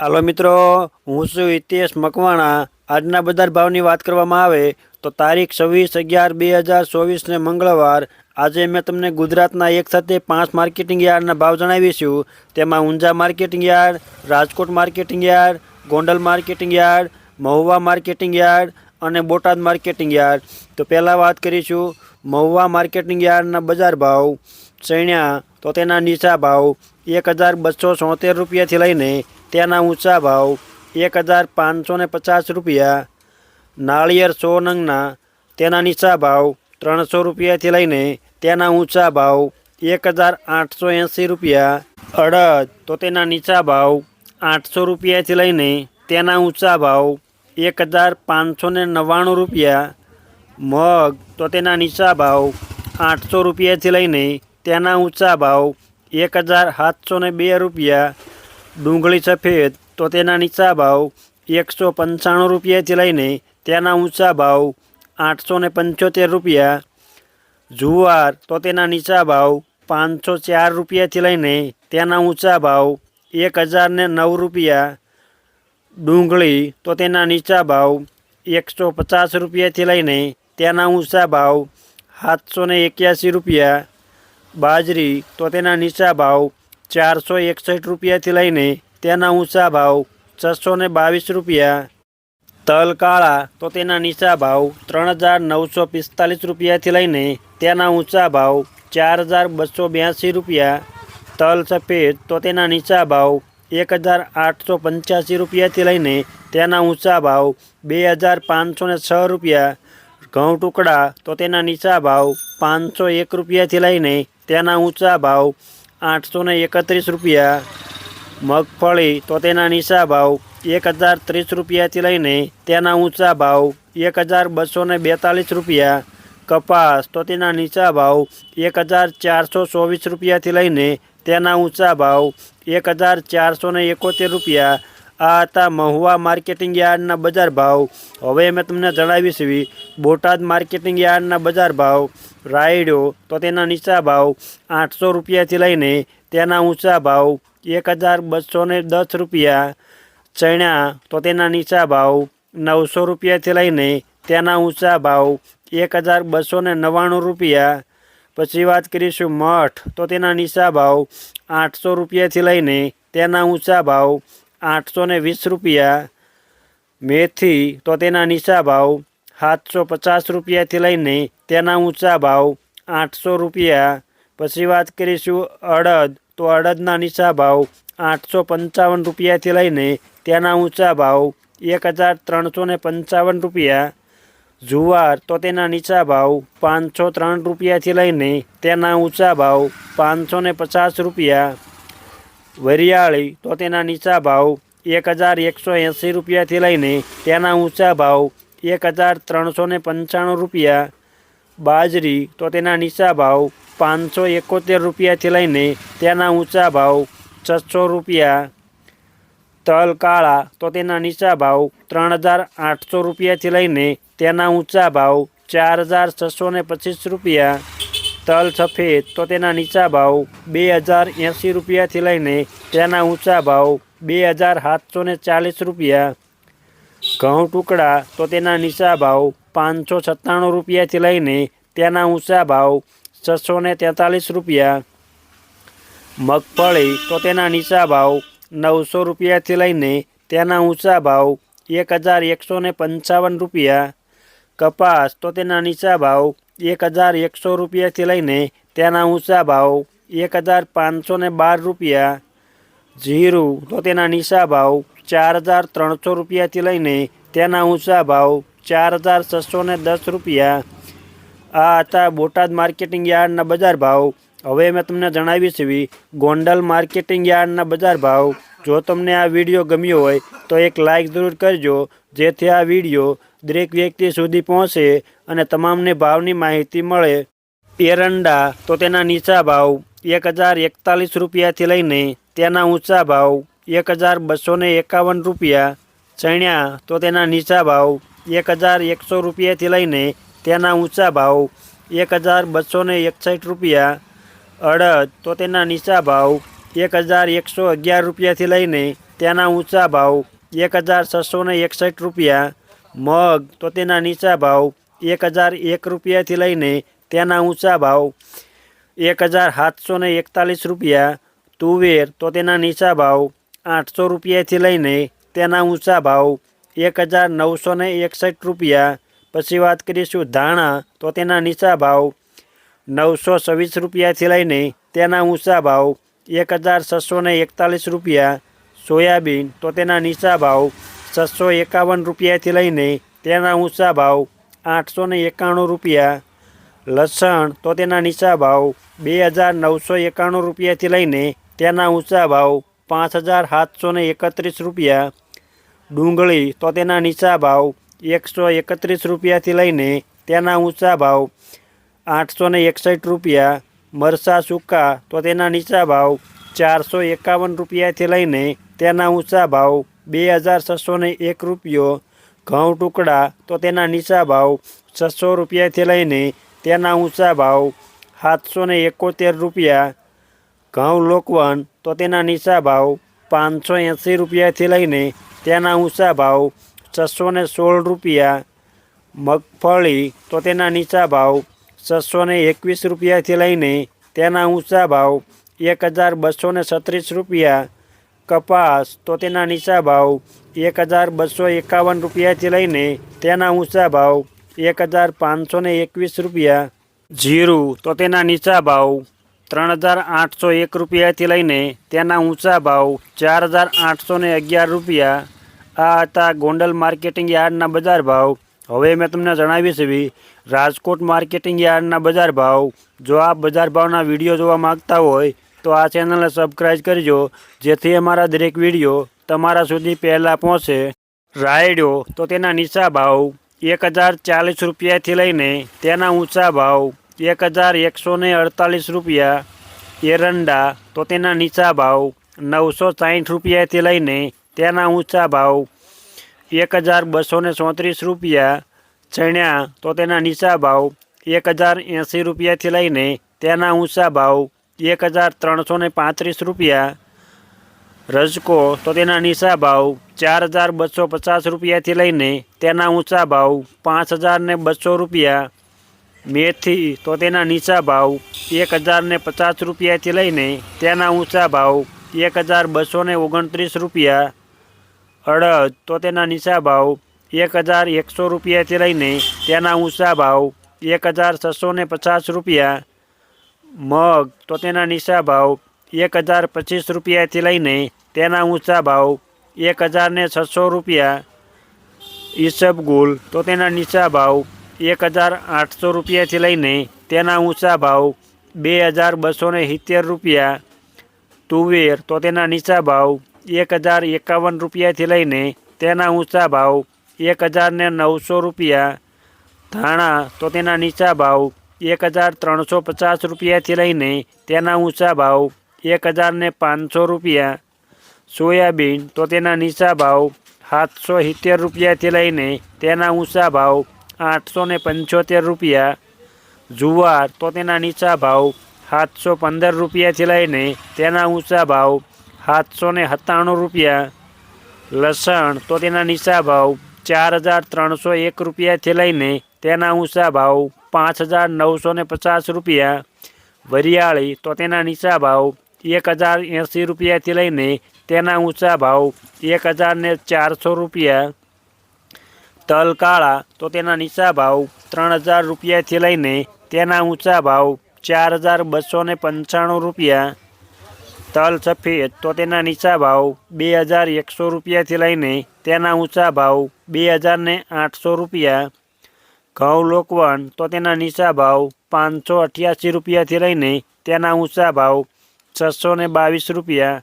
હાલો મિત્રો, હું છું હિતેશ મકવાણા. આજના બજાર ભાવની વાત કરવામાં આવે તો તારીખ છવ્વીસ અગિયાર બે હજાર ચોવીસને મંગળવાર. આજે મેં તમને ગુજરાતના એક સાથે પાંચ માર્કેટિંગ યાર્ડના ભાવ જણાવીશું તેમાં Unjha marketing yard, Rajkot marketing yard, Gondal marketing yard, Mahuva marketing yard અને બોટાદ માર્કેટિંગ યાર્ડ. તો પહેલાં વાત કરીશું મહુવા માર્કેટિંગ યાર્ડના બજાર ભાવ. ચણ્યા તો તેના નીચા ભાવ. એક હજાર બસો છોતેર રૂપિયાથી લઈને તેના ઊંચા ભાવ એક હજાર પાંચસો ને પચાસ રૂપિયા. નાળિયેર સો નંગના તેના નીચા ભાવ ત્રણસો રૂપિયાથી લઈને તેના ઊંચા ભાવ એક હજાર આઠસો એંસી રૂપિયા. અડદ તો તેના નીચા ભાવ આઠસો રૂપિયાથી લઈને તેના ઊંચા ભાવ એક હજાર પાંચસો ને નવ્વાણું રૂપિયા. મગ તો તેના નીચા ભાવ આઠસો રૂપિયાથી લઈને તેના ઊંચા ભાવ એક હજાર સાતસો ને બે રૂપિયા. ડુંગળી સફેદ તો તેના નીચા ભાવ એકસો પંચાણું રૂપિયાથી લઈને તેના ઊંચા ભાવ આઠસો ને પંચોતેર રૂપિયા. જુવાર, તો તેના નીચા ભાવ પાંચસો ચાર રૂપિયાથી લઈને તેના ઊંચા ભાવ એક હજાર ને નવ રૂપિયા. ડુંગળી, તો તેના નીચા ભાવ એકસો પચાસ રૂપિયાથી લઈને તેના ઊંચા ભાવ સાતસો ને એક્યાસી રૂપિયા. બાજરી, તો તેના નીચા ભાવ ચારસો એકસઠ રૂપિયાથી લઈને તેના ઊંચા ભાવ છસો ને બાવીસ રૂપિયા. તલ કાળા, તો તેના નીચા ભાવ ત્રણ હજાર નવસો પિસ્તાલીસ રૂપિયાથી લઈને તેના ઊંચા ભાવ ચાર હજાર બસો બ્યાસી રૂપિયા. તલ સફેદ, તો તેના નીચા ભાવ એક હજાર આઠસો પંચ્યાસી રૂપિયાથી લઈને તેના ઊંચા ભાવ બે હજાર પાંચસો ને છ રૂપિયા. ઘઉં ટુકડા, તો તેના નીચા ભાવ પાંચસો એક રૂપિયાથી લઈને તેના ઊંચા ભાવ આઠસો એકત્રીસ રૂપિયા, મગફળી તો તેના નીચા ભાવ એક હજાર ત્રીસ રૂપિયાથી લઈને તેના ઊંચા ભાવ એક હજાર બસો બેતાલીસ રૂપિયા, કપાસ તો તેના નીચા ભાવ એક હજાર ચારસો ચોવીસ રૂપિયાથી લઈને તેના ઊંચા ભાવ એક હજાર ચારસો એકોતેર રૂપિયા આ હતા મહુવા માર્કેટિંગ યાર્ડના બજાર ભાવ. હવે મેં તમને જણાવીશ બોટાદ માર્કેટિંગ યાર્ડના બજાર ભાવ, રાયડો તો તેના નીચા ભાવ આઠસો રૂપિયાથી લઈને તેના ઊંચા ભાવ એક હજાર બસો દસ રૂપિયા, ચણા તો તેના નીચા ભાવ નવસો રૂપિયાથી લઈને તેના ઊંચા ભાવ એક હજાર બસો નવ્વાણું રૂપિયા. પછી વાત કરીશું મઠ તો તેના નીચા ભાવ આઠસો રૂપિયાથી લઈને તેના ઊંચા ભાવ આઠસો ને વીસ રૂપિયા. મેથી તો તેના નીચા ભાવ સાતસો પચાસ રૂપિયાથી લઈને તેના ઊંચા ભાવ આઠસો રૂપિયા. પછી વાત કરીશું અડદ, તો અડદના નીચા ભાવ આઠસો પંચાવન રૂપિયાથી લઈને તેના ઊંચા ભાવ એક હજાર ત્રણસો ને પંચાવન રૂપિયા. જુવાર તો તેના નીચા ભાવ પાંચસો ત્રણ રૂપિયાથી લઈને તેના ઊંચા ભાવ પાંચસો ને પચાસ રૂપિયા. વરિયાળી, તો તેના નીચા ભાવ એક હજાર એકસો એંસી રૂપિયાથી લઈને તેના ઊંચા ભાવ એક હજાર ત્રણસો ને પંચાણું રૂપિયા. બાજરી, તો તેના નીચા ભાવ પાંચસો એકોતેર રૂપિયાથી લઈને તેના ઊંચા ભાવ છસો રૂપિયા. તલ કાળા, તો તેના નીચા ભાવ ત્રણ હજાર આઠસો રૂપિયાથી લઈને તેના ઊંચા ભાવ ચાર હજાર છસો ને પચીસ રૂપિયા. તલ સફેદ તો તેના નીચા ભાવ બે હજાર એંસી રૂપિયાથી લઈને તેના ઊંચા ભાવ બે હજાર સાતસો ને ચાલીસ રૂપિયા. ઘઉં ટુકડા તો તેના નીચા ભાવ પાંચસો સત્તાણું રૂપિયાથી લઈને તેના ઊંચા ભાવ છસો ને તેતાલીસ રૂપિયા. મગફળી તો તેના નીચા ભાવ નવસો રૂપિયાથી લઈને તેના ઊંચા ભાવ એક હજાર એકસો ને પંચાવન રૂપિયા. કપાસ તો તેના નીચા ભાવ એક હજાર એકસો રૂપિયાથી લઈને તેના ઊંચા ભાવ એક હજાર પાંચસો ને બાર રૂપિયા. જીરું તો તેના નીચા ભાવ ચાર હજાર ત્રણસો રૂપિયાથી લઈને તેના ઊંચા ભાવ ચાર હજાર છસો ને દસ રૂપિયા. આ હતા બોટાદ માર્કેટિંગ યાર્ડના બજાર ભાવ. હવે મેં તમને જણાવી છે ગોંડલ માર્કેટિંગ યાર્ડના બજાર ભાવ. જો તમને આ વીડિયો ગમ્યો હોય તો એક લાઈક જરૂર કરજો, જેથી આ વીડિયો દરેક વ્યક્તિ સુધી પહોંચે. અને તમામને ભાવની માહિતી મળે, એરંડા, તો તેના નીચા ભાવ, એક હજાર એકતાલીસ રૂપિયાથી લઈને તેના ઊંચા ભાવ, એક હજાર બસો એકાવન રૂપિયા, ચણ્યા, તો તેના નીચા ભાવ, એક હજાર એકસો રૂપિયાથી લઈને તેના ઊંચા ભાવ, એક હજાર બસો એકસઠ રૂપિયા, અડદ, તો તેના નીચા ભાવ, એક હજાર એકસો અગિયાર રૂપિયાથી લઈને તેના ઊંચા ભાવ, એક હજાર છસો એકસઠ રૂપિયા, મગ, તો તેના નીચા ભાવ એક હજાર એક રૂપિયાથી લઈને તેના ઊંચા ભાવ એક હજાર સાતસો ને એકતાલીસ રૂપિયા, તુવેર તો તેના નીચા ભાવ આઠસો રૂપિયાથી લઈને તેના ઊંચા ભાવ એક હજાર નવસો ને એકસઠ રૂપિયા. પછી વાત કરીશું ધાણા તો તેના નીચા ભાવ નવસો છવ્વીસ રૂપિયાથી લઈને તેના ઊંચા ભાવ એક હજાર છસો ને એકતાલીસ રૂપિયા. સોયાબીન તો તેના નીચા ભાવ છસો એકાવન રૂપિયાથી લઈને તેના ઊંચા ભાવ આઠસો ને એકાણું રૂપિયા, લસણ તો તેના નીચા ભાવ બે હજાર નવસો એકાણું રૂપિયાથી લઈને તેના ઊંચા ભાવ પાંચ હજાર સાતસો ને એકત્રીસ રૂપિયા, ડુંગળી તો તેના નીચા ભાવ એકસો એકત્રીસ રૂપિયાથી લઈને તેના ઊંચા ભાવ આઠસો ને એકસઠ રૂપિયા મરસા સૂકા તો તેના નીચા ભાવ ચારસો એકાવન રૂપિયાથી લઈને તેના ઊંચા ભાવ બે હજાર છસો ને એક રૂપિયો ઘઉં ટુકડા તો તેના નીચા ભાવ છસો રૂપિયાથી લઈને તેના ઊંચા ભાવ સાતસો ને એકોતેર રૂપિયા. ઘઉં લોકવન તો તેના નીચા ભાવ પાંચસો એંસી રૂપિયાથી લઈને તેના ઊંચા ભાવ છસો ને સોળ રૂપિયા. મગફળી તો તેના નીચા ભાવ છસો ને એકવીસ રૂપિયાથી લઈને તેના ઊંચા ભાવ એક હજાર બસો ને છત્રીસ રૂપિયા. કપાસ તો તેના નીચા ભાવ એક હજાર બસો એકાવન રૂપિયાથી લઈને તેના ઊંચા ભાવ એક હજાર પાંચસો એકવીસ રૂપિયા. જીરું તો તેના નીચા ભાવ ત્રણ હજાર આઠસો એક રૂપિયાથી લઈને તેના ઊંચા ભાવ ચાર હજાર આઠસો અગિયાર રૂપિયા. આ હતા ગોંડલ માર્કેટિંગ યાર્ડના બજાર ભાવ. હવે મેં તમને જણાવીશ એવી રાજકોટ માર્કેટિંગ યાર્ડના બજાર ભાવ. જો આ બજાર ભાવના વીડિયો જોવા માગતા હોય તો આ ચેનલને સબસ્ક્રાઈબ કરજો, જેથી અમારા દરેક વીડિયો તમારા સુધી પહેલાં પહોંચે. રાયડો તો તેના નીચા ભાવ એક હજાર ચાલીસ રૂપિયાથી લઈને તેના ઊંચા ભાવ એક હજાર એકસો અડતાલીસ રૂપિયા. એરંડા તો તેના નીચા ભાવ નવસો સાઠ રૂપિયાથી લઈને તેના ઊંચા ભાવ એક હજાર બસો ચોત્રીસ રૂપિયા. ચણ્યા તો તેના નીચા ભાવ એક હજાર એંસી રૂપિયાથી લઈને તેના ઊંચા ભાવ એક હજાર ત્રણસો ને પાંત્રીસ રૂપિયા રજકો તો તેના નીચા ભાવ ચાર હજાર બસો પચાસ રૂપિયાથી લઈને તેના ઊંચા ભાવ પાંચ હજાર ને બસો રૂપિયા મેથી તો તેના નીચા ભાવ એક હજાર ને પચાસ રૂપિયાથી લઈને તેના ઊંચા ભાવ એક હજાર બસો ને ઓગણત્રીસ રૂપિયા અડદ તો તેના નીચા ભાવ એક હજાર એકસો રૂપિયાથી લઈને તેના ઊંચા ભાવ એક હજાર છસો ને પચાસ રૂપિયા મગ, તો તેના નીચા ભાવ એક હજાર પચીસ રૂપિયાથી લઈને તેના ઊંચા ભાવ એક હજાર ને છસો રૂપિયા. ઈસબગુલ તો તેના નીચા ભાવ એક હજાર આઠસો રૂપિયાથી લઈને તેના ઊંચા ભાવ બે હજાર બસો સિત્તેર રૂપિયા. તુવેર, તો તેના નીચા ભાવ એક હજાર એકાવન રૂપિયાથી લઈને તેના ઊંચા ભાવ એક હજાર ને નવસો રૂપિયા. ધાણા, તો તેના નીચા ભાવ એક હજાર ત્રણસો પચાસ રૂપિયાથી લઈને તેના ઊંચા ભાવ એક હજાર ને પાંચસો રૂપિયા. સોયાબીન તો તેના નીચા ભાવ સાતસો સિત્તેર રૂપિયાથી લઈને તેના ઊંચા ભાવ આઠસો ને પંચોતેર રૂપિયા. જુવાર તો તેના નીચા ભાવ સાતસો પંદર રૂપિયાથી લઈને તેના ઊંચા ભાવ સાતસો ને સત્તાણું રૂપિયા. લસણ તો તેના નીચા ભાવ ચાર હજાર ત્રણસો એક રૂપિયાથી લઈને તેના ઊંચા ભાવ પાંચ હજાર નવસો ને પચાસ રૂપિયા. વરિયાળી તો તેના નીચા ભાવ એક હજાર એંસી રૂપિયાથી લઈને તેના ઊંચા ભાવ એક હજાર ને ચારસો રૂપિયા. તલ કાળા તો તેના નીચા ભાવ ત્રણ હજાર રૂપિયાથી લઈને તેના ઊંચા ભાવ ચાર હજાર બસો ને પંચાણું રૂપિયા. તલ સફેદ તો તેના નીચા ભાવ બે હજાર એકસો રૂપિયાથી લઈને તેના ઊંચા ભાવ બે હજાર ને આઠસો રૂપિયા. ઘઉં લોકવન તો તેના નીચા ભાવ પાંચસો અઠ્યાસી રૂપિયાથી લઈને તેના ઊંચા ભાવ છસો ને બાવીસ રૂપિયા.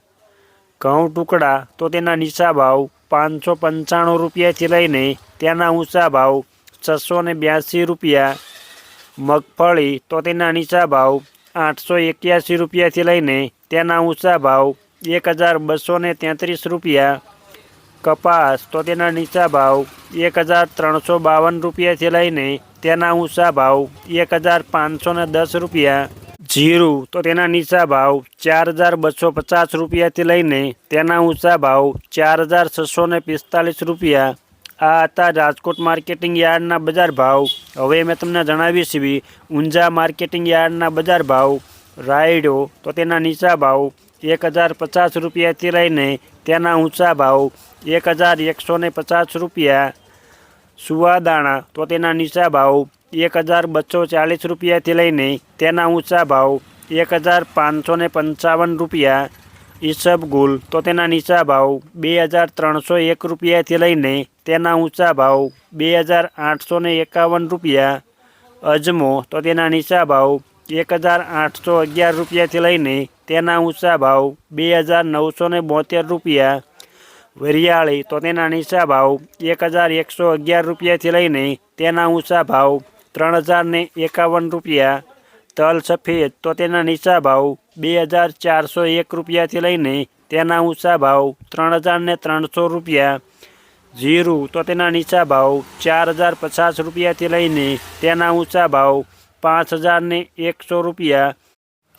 ઘઉં ટુકડા તો તેના નીચા ભાવ પાંચસો પંચાણું રૂપિયાથી લઈને તેના ઊંચા ભાવ છસો ને બ્યાસી રૂપિયા. મગફળી તો તેના નીચા ભાવ આઠસો એક્યાસી રૂપિયાથી લઈને તેના ઊંચા ભાવ એક હજાર બસો ને તેત્રીસ રૂપિયા. કપાસ તો તેના નીચા ભાવ એક હજાર ત્રણસો બાવન રૂપિયાથી લઈને તેના ઊંચા ભાવ એક હજાર પાંચસો ને દસ રૂપિયા. જીરું તો તેના નીચા ભાવ ચાર હજાર બસો પચાસ રૂપિયાથી લઈને તેના ઊંચા ભાવ ચાર હજાર છસો ને પિસ્તાલીસ રૂપિયા. આ હતા રાજકોટ માર્કેટિંગ યાર્ડના બજાર ભાવ. હવે મેં તમને જણાવી છીએ ઊંઝા માર્કેટિંગ યાર્ડના બજાર ભાવ. રાયડો તો તેના નીચા ભાવ એક હજાર પચાસ રૂપિયાથી લઈને તેના ઊંચા ભાવ એક હજાર એકસો પચાસ રૂપિયા સુવાદાણા તો તેના નીચા ભાવ એક હજાર બસો ચાલીસ રૂપિયાથી લઈને તેના ઊંચા ભાવ એક હજાર પાંચસો ને પંચાવન રૂપિયા ઈસબગુલ તો તેના નીચા ભાવ બે હજાર ત્રણસો એક રૂપિયાથી લઈને તેના ઊંચા ભાવ બે હજાર આઠસો એકાવન રૂપિયા અજમો તો તેના નીચા ભાવ એક હજાર આઠસો અગિયાર રૂપિયાથી લઈને તેના ઊંચા ભાવ બે હજાર નવસો ને બોતેર રૂપિયા. વરિયાળી તો તેના નીચા ભાવ એક હજાર એકસો અગિયાર રૂપિયાથી લઈને તેના ઊંચા ભાવ ત્રણ હજાર ને એકાવન રૂપિયા. તલ સફેદ તો તેના નીચા ભાવ બે હજાર ચારસો એક રૂપિયાથી લઈને તેના ઊંચા ભાવ ત્રણ હજાર ને ત્રણસો રૂપિયા. જીરું તો તેના નીચા ભાવ ચાર હજાર પચાસ રૂપિયાથી લઈને તેના ઊંચા ભાવ પાંચ હજાર ને એકસો રૂપિયા.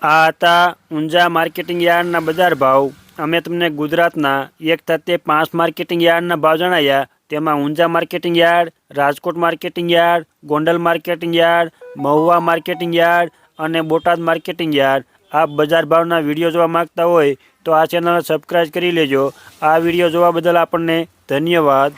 આ હતા ઊંઝા માર્કેટિંગ યાર્ડના બજાર ભાવ. અમે તમને ગુજરાતના એક થતે પાંચ માર્કેટિંગ યાર્ડના ભાવ જણાવ્યા. તેમાં Unjha marketing yard, Rajkot marketing yard, Gondal marketing yard, Mahuva marketing yard અને બોટાદ માર્કેટિંગ યાર્ડ. આપ બજાર ભાવના વીડિયો જોવા માંગતા હોય તો આ ચેનલને સબસ્ક્રાઈબ કરી લેજો. આ વીડિયો જોવા બદલ આપણને ધન્યવાદ.